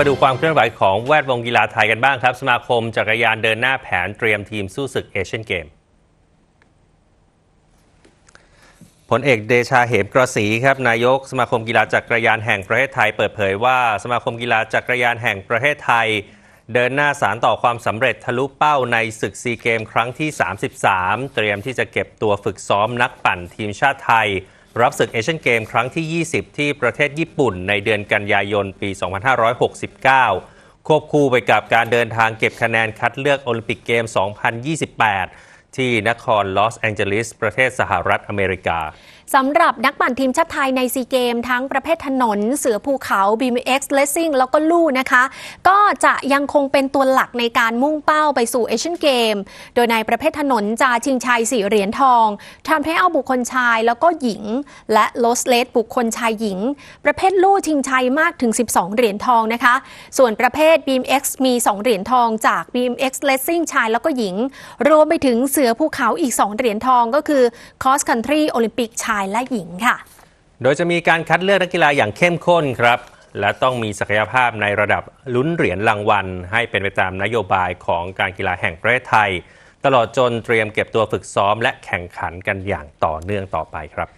มาดูความเคลื่อนไหวของแวดวงกีฬาไทยกันบ้างครับ สมาคมจักรยานเดินหน้าแผนเตรียมทีมสู้ศึกเอเชียนเกมผลเอกเดชาเหมกระสีครับนายกสมาคมกีฬาจักรยานแห่งประเทศไทยเปิดเผยว่า สมาคมกีฬาจักรยานแห่งประเทศไทย เดินหน้าสารต่อความสำเร็จทะลุเป้าในศึกซีเกมครั้งที่ 33 เตรียมที่จะเก็บตัวฝึกซ้อมนักปั่นทีมชาติไทย รับศึกเอเชียนเกมครั้งที่ 20 ที่ประเทศญี่ปุ่นในเดือนกันยายนปี 2569 ควบคู่ไปกับการเดินทางเก็บคะแนนคัดเลือกโอลิมปิกเกม 2028 ที่นครลอสแองเจลิสประเทศสหรัฐอเมริกาสำหรับนักปั่นทีมชาติไทยในซีเกม ทั้งประเภทถนน เสือภูเขา BMX Racing แล้วก็ลู่นะคะ ก็จะยังคงเป็นตัวหลักในการมุ่งเป้าไปสู่เอเชียนเกม โดยในประเภทถนนจะชิงชัย4เหรียญทองทำให้เอาบุคคลชายแล้วก็หญิง และโลสเลสบุคคลชายหญิง ประเภทลู่ชิงชัยมากถึง 12 เหรียญทองนะคะ ส่วนประเภท BMX มี 2 เหรียญทองจาก BMX Racing ชายแล้วก็หญิง รวมไปถึงเสืือภูเขาอีก 2 เหรียญทองก็คือ Cross Country โอลิมปิกชายและหญิงค่ะ โดยจะมีการคัดเลือกนักกีฬาอย่างเข้มข้นครับ และต้องมีศักยภาพในระดับลุ้นเหรียญรางวัล ให้เป็นไปตามนโยบายของการกีฬาแห่งประเทศไทย ตลอดจนเตรียมเก็บตัวฝึกซ้อมและแข่งขันกันอย่างต่อเนื่องต่อไปครับ